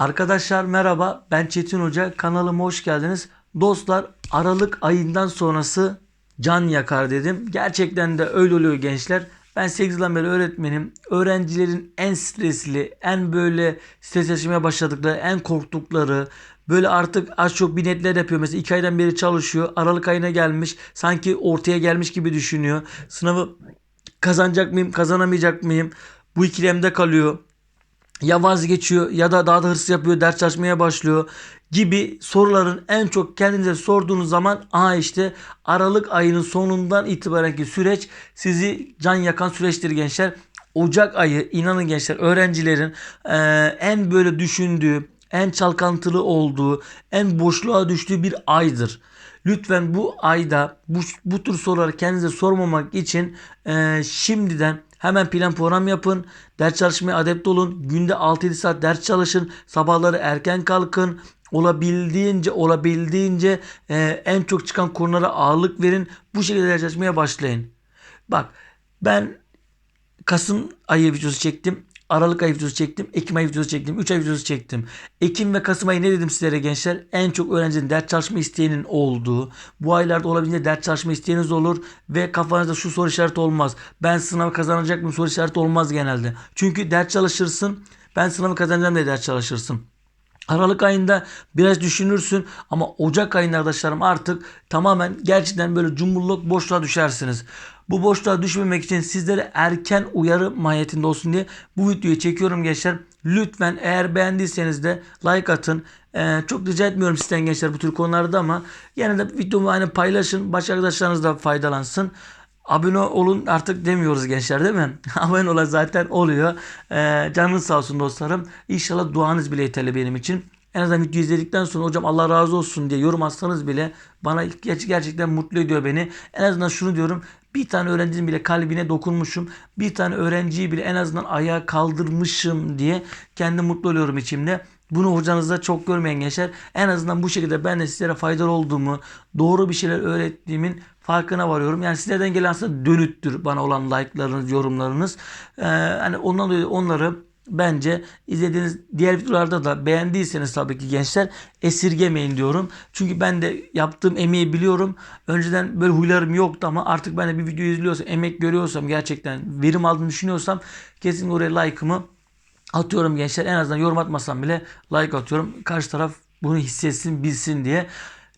Arkadaşlar merhaba ben Çetin Hoca kanalıma hoş geldiniz. Dostlar Aralık ayından sonrası can yakar dedim. Gerçekten de öyle oluyor gençler. Ben 8 yıldan beri öğretmenim. Öğrencilerin en stresli, en böyle stres yaşamaya başladıkları, en korktukları, böyle artık az çok bir netler yapıyor. Mesela 2 aydan beri çalışıyor. Aralık ayına gelmiş. Sanki ortaya gelmiş gibi düşünüyor. Sınavı kazanacak mıyım, kazanamayacak mıyım? Bu ikilemde kalıyor ya vazgeçiyor ya da daha da hırs yapıyor, ders çalışmaya başlıyor gibi soruların en çok kendinize sorduğunuz zaman aha işte Aralık ayının sonundan itibarenki süreç sizi can yakan süreçtir gençler. Ocak ayı inanın gençler öğrencilerin eee, en böyle düşündüğü, en çalkantılı olduğu, en boşluğa düştüğü bir aydır. Lütfen bu ayda bu, bu tür soruları kendinize sormamak için eee, şimdiden hemen plan program yapın. Ders çalışmaya adept olun. Günde 6-7 saat ders çalışın. Sabahları erken kalkın. Olabildiğince olabildiğince eee, en çok çıkan konulara ağırlık verin. Bu şekilde ders çalışmaya başlayın. Bak ben Kasım ayı videosu çektim. Aralık ayı videosu çektim. Ekim ayı videosu çektim. 3 ay videosu çektim. Ekim ve Kasım ayı ne dedim sizlere gençler? En çok öğrencinin ders çalışma isteğinin olduğu. Bu aylarda olabildiğince ders çalışma isteğiniz olur. Ve kafanızda şu soru işareti olmaz. Ben sınavı kazanacak mıyım soru işareti olmaz genelde. Çünkü ders çalışırsın. Ben sınavı kazanacağım diye ders çalışırsın. Aralık ayında biraz düşünürsün ama Ocak ayında arkadaşlarım artık tamamen gerçekten böyle cumburluk boşluğa düşersiniz. Bu boşluğa düşmemek için sizlere erken uyarı mahiyetinde olsun diye bu videoyu çekiyorum gençler. Lütfen eğer beğendiyseniz de like atın. Ee, çok rica etmiyorum sizden gençler bu tür konularda ama yine de videomu hani paylaşın. Başka arkadaşlarınız da faydalansın. Abone olun artık demiyoruz gençler değil mi? Abone olan zaten oluyor. Ee, canınız sağ olsun dostlarım. İnşallah duanız bile yeterli benim için. En azından video izledikten sonra hocam Allah razı olsun diye yorum atsanız bile bana ger- gerçekten mutlu ediyor beni. En azından şunu diyorum. Bir tane öğrencinin bile kalbine dokunmuşum. Bir tane öğrenciyi bile en azından ayağa kaldırmışım diye kendi mutlu oluyorum içimde. Bunu hocanızda çok görmeyen gençler en azından bu şekilde ben de sizlere faydalı olduğumu, doğru bir şeyler öğrettiğimin farkına varıyorum. Yani sizlerden gelen aslında dönüttür bana olan like'larınız, yorumlarınız. Ee, hani ondan dolayı onları bence izlediğiniz diğer videolarda da beğendiyseniz tabii ki gençler esirgemeyin diyorum. Çünkü ben de yaptığım emeği biliyorum. Önceden böyle huylarım yoktu ama artık ben de bir video izliyorsam, emek görüyorsam gerçekten verim aldığını düşünüyorsam kesin oraya like'ımı atıyorum gençler. En azından yorum atmasam bile like atıyorum. Karşı taraf bunu hissetsin, bilsin diye.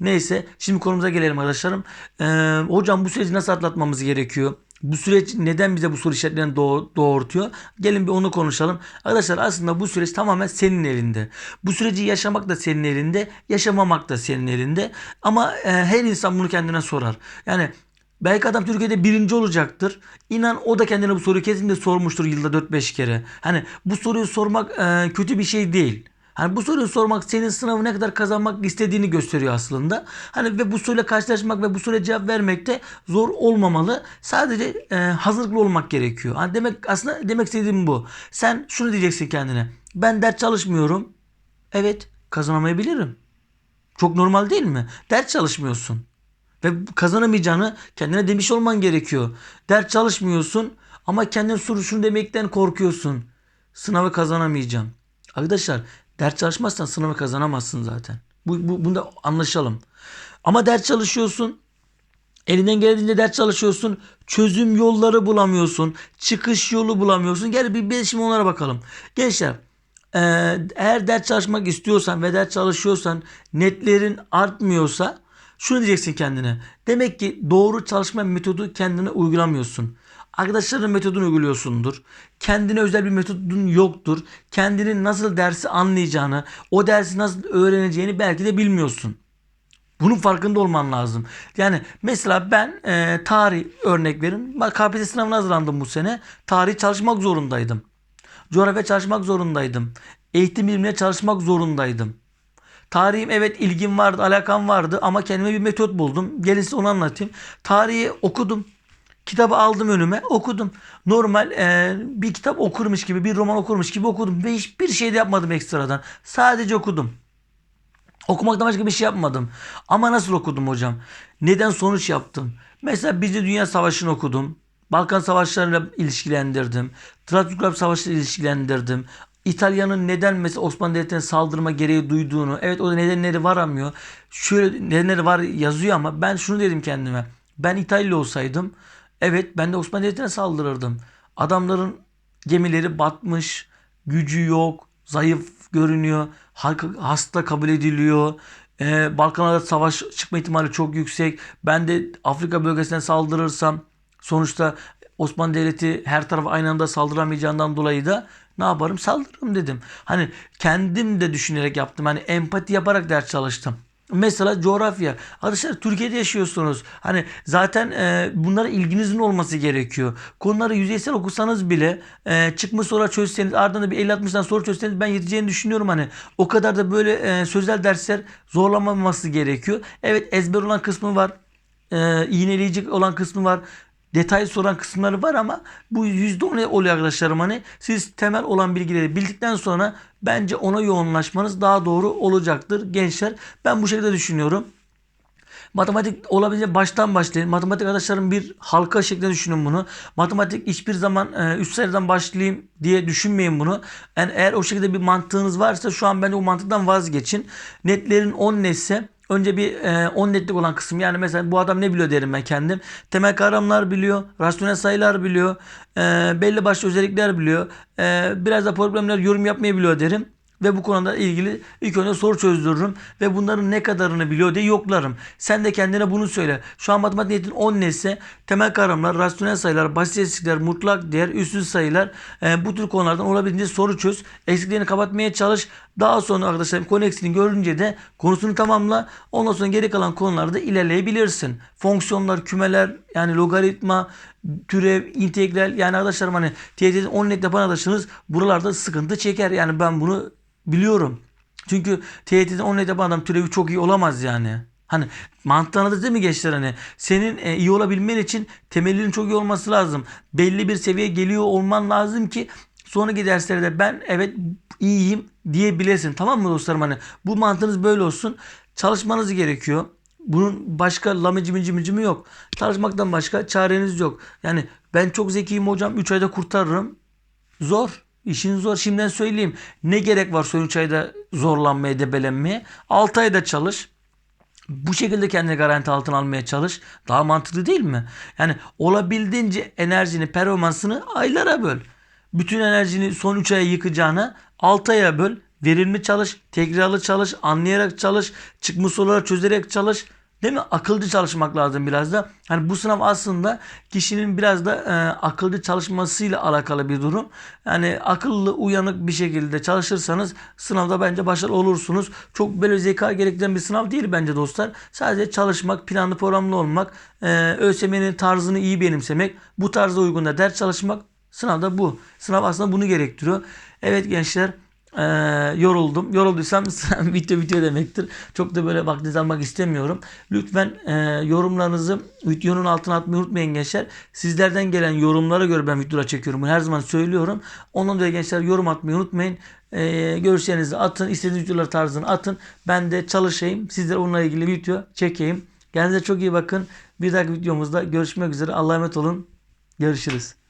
Neyse şimdi konumuza gelelim arkadaşlarım. Ee, hocam bu süreci nasıl atlatmamız gerekiyor? Bu süreç neden bize bu soru işaretlerini doğ- doğurtuyor? Gelin bir onu konuşalım. Arkadaşlar aslında bu süreç tamamen senin elinde. Bu süreci yaşamak da senin elinde, yaşamamak da senin elinde. Ama e, her insan bunu kendine sorar. Yani Belki adam Türkiye'de birinci olacaktır. İnan o da kendine bu soruyu kesinlikle sormuştur yılda 4-5 kere. Hani bu soruyu sormak e, kötü bir şey değil. Hani bu soruyu sormak senin sınavı ne kadar kazanmak istediğini gösteriyor aslında. Hani ve bu soruyla karşılaşmak ve bu soruya cevap vermek de zor olmamalı. Sadece e, hazırlıklı olmak gerekiyor. Hani demek aslında demek istediğim bu. Sen şunu diyeceksin kendine. Ben ders çalışmıyorum. Evet kazanamayabilirim. Çok normal değil mi? Ders çalışmıyorsun. Ve kazanamayacağını kendine demiş olman gerekiyor. Ders çalışmıyorsun ama kendine soru şunu demekten korkuyorsun. Sınavı kazanamayacağım. Arkadaşlar ders çalışmazsan sınavı kazanamazsın zaten. Bu, bu, bunu da anlaşalım. Ama ders çalışıyorsun. Elinden geldiğince ders çalışıyorsun. Çözüm yolları bulamıyorsun. Çıkış yolu bulamıyorsun. Gel bir, bir şimdi onlara bakalım. Gençler eee, eğer ders çalışmak istiyorsan ve ders çalışıyorsan netlerin artmıyorsa şunu diyeceksin kendine. Demek ki doğru çalışma metodu kendine uygulamıyorsun. Arkadaşların metodunu uyguluyorsundur. Kendine özel bir metodun yoktur. Kendinin nasıl dersi anlayacağını, o dersi nasıl öğreneceğini belki de bilmiyorsun. Bunun farkında olman lazım. Yani mesela ben e, tarih örnek verin. KPSS sınavına hazırlandım bu sene. Tarih çalışmak zorundaydım. Coğrafya çalışmak zorundaydım. Eğitim bilimine çalışmak zorundaydım. Tarihim evet ilgim vardı, alakam vardı ama kendime bir metot buldum. Gelin size onu anlatayım. Tarihi okudum. Kitabı aldım önüme okudum. Normal e, bir kitap okurmuş gibi, bir roman okurmuş gibi okudum. Ve hiçbir şey de yapmadım ekstradan. Sadece okudum. Okumaktan başka bir şey yapmadım. Ama nasıl okudum hocam? Neden sonuç yaptım? Mesela Birinci Dünya Savaşı'nı okudum. Balkan Savaşları'yla ilişkilendirdim. Trabzonspor Savaşı'yla ilişkilendirdim. İtalya'nın neden mesela Osmanlı Devleti'ne saldırma gereği duyduğunu, evet o nedenleri varamıyor. Şöyle nedenleri var yazıyor ama ben şunu dedim kendime. Ben İtalya olsaydım, evet ben de Osmanlı Devleti'ne saldırırdım. Adamların gemileri batmış, gücü yok, zayıf görünüyor, hasta kabul ediliyor. Ee, Balkanlarda savaş çıkma ihtimali çok yüksek. Ben de Afrika bölgesine saldırırsam sonuçta Osmanlı Devleti her tarafa aynı anda saldıramayacağından dolayı da ne yaparım? Saldırırım dedim. Hani kendim de düşünerek yaptım. Hani empati yaparak ders çalıştım. Mesela coğrafya. Arkadaşlar Türkiye'de yaşıyorsunuz. Hani zaten e, bunlara ilginizin olması gerekiyor. Konuları yüzeysel okusanız bile e, çıkmış soru çözseniz ardından da bir 50-60'dan soru çözseniz ben yeteceğini düşünüyorum. Hani o kadar da böyle e, sözel dersler zorlamaması gerekiyor. Evet ezber olan kısmı var. E, iğneleyici olan kısmı var detay soran kısımları var ama bu %10 oluyor arkadaşlarım hani siz temel olan bilgileri bildikten sonra bence ona yoğunlaşmanız daha doğru olacaktır gençler. Ben bu şekilde düşünüyorum. Matematik olabildiğince baştan başlayın. Matematik arkadaşlarım bir halka şeklinde düşünün bunu. Matematik hiçbir zaman e, üst sayıdan başlayayım diye düşünmeyin bunu. Yani eğer o şekilde bir mantığınız varsa şu an bence o mantıktan vazgeçin. Netlerin 10 netse Önce bir e, 10 netlik olan kısım yani mesela bu adam ne biliyor derim ben kendim. Temel kavramlar biliyor, rasyonel sayılar biliyor, e, belli başlı özellikler biliyor. E, biraz da problemler yorum yapmayı biliyor derim ve bu konuda ilgili ilk önce soru çözdürürüm ve bunların ne kadarını biliyor diye yoklarım. Sen de kendine bunu söyle. Şu an matematik niyetin 10 neyse temel kavramlar, rasyonel sayılar, basit eşitlikler, mutlak değer, üstsüz sayılar e, bu tür konulardan olabildiğince soru çöz. Eksiklerini kapatmaya çalış. Daha sonra arkadaşlar konu eksiğini görünce de konusunu tamamla. Ondan sonra geri kalan konularda ilerleyebilirsin. Fonksiyonlar, kümeler yani logaritma, türev, integral yani arkadaşlarım hani TYT'de 10 net yapan arkadaşınız buralarda sıkıntı çeker. Yani ben bunu biliyorum. Çünkü TYT'de 10 net yapan adam türevi çok iyi olamaz yani. Hani mantığını da değil mi gençler hani senin e, iyi olabilmen için temelinin çok iyi olması lazım. Belli bir seviyeye geliyor olman lazım ki sonraki derslerde ben evet iyiyim diyebilesin. Tamam mı dostlarım hani bu mantığınız böyle olsun. Çalışmanız gerekiyor. Bunun başka lamıcı mıcı mıcı mı yok. Çalışmaktan başka çareniz yok. Yani ben çok zekiyim hocam 3 ayda kurtarırım. Zor. İşin zor. Şimdiden söyleyeyim. Ne gerek var son 3 ayda zorlanmaya, debelenmeye? 6 ayda çalış. Bu şekilde kendini garanti altına almaya çalış. Daha mantıklı değil mi? Yani olabildiğince enerjini, performansını aylara böl. Bütün enerjini son 3 aya yıkacağına 6 aya böl. Verimli çalış, tekrarlı çalış, anlayarak çalış, çıkmış soruları çözerek çalış. Değil mi? Akılcı çalışmak lazım biraz da. Hani bu sınav aslında kişinin biraz da e, akılcı çalışmasıyla alakalı bir durum. Yani akıllı, uyanık bir şekilde çalışırsanız sınavda bence başarılı olursunuz. Çok böyle zeka gerektiren bir sınav değil bence dostlar. Sadece çalışmak, planlı programlı olmak, e, ÖSYM'nin tarzını iyi benimsemek, bu tarza uygun da ders çalışmak Sınavda bu. Sınav aslında bunu gerektiriyor. Evet gençler ee, yoruldum. Yorulduysam video video demektir. Çok da böyle vaktinizi almak istemiyorum. Lütfen e, yorumlarınızı videonun altına atmayı unutmayın gençler. Sizlerden gelen yorumlara göre ben videolar çekiyorum. Bunu her zaman söylüyorum. Ondan dolayı gençler yorum atmayı unutmayın. E, görüşlerinizi atın. İstediğiniz videolar tarzını atın. Ben de çalışayım. Sizlere onunla ilgili video çekeyim. Kendinize çok iyi bakın. Bir dahaki videomuzda görüşmek üzere. Allah'a emanet olun. Görüşürüz.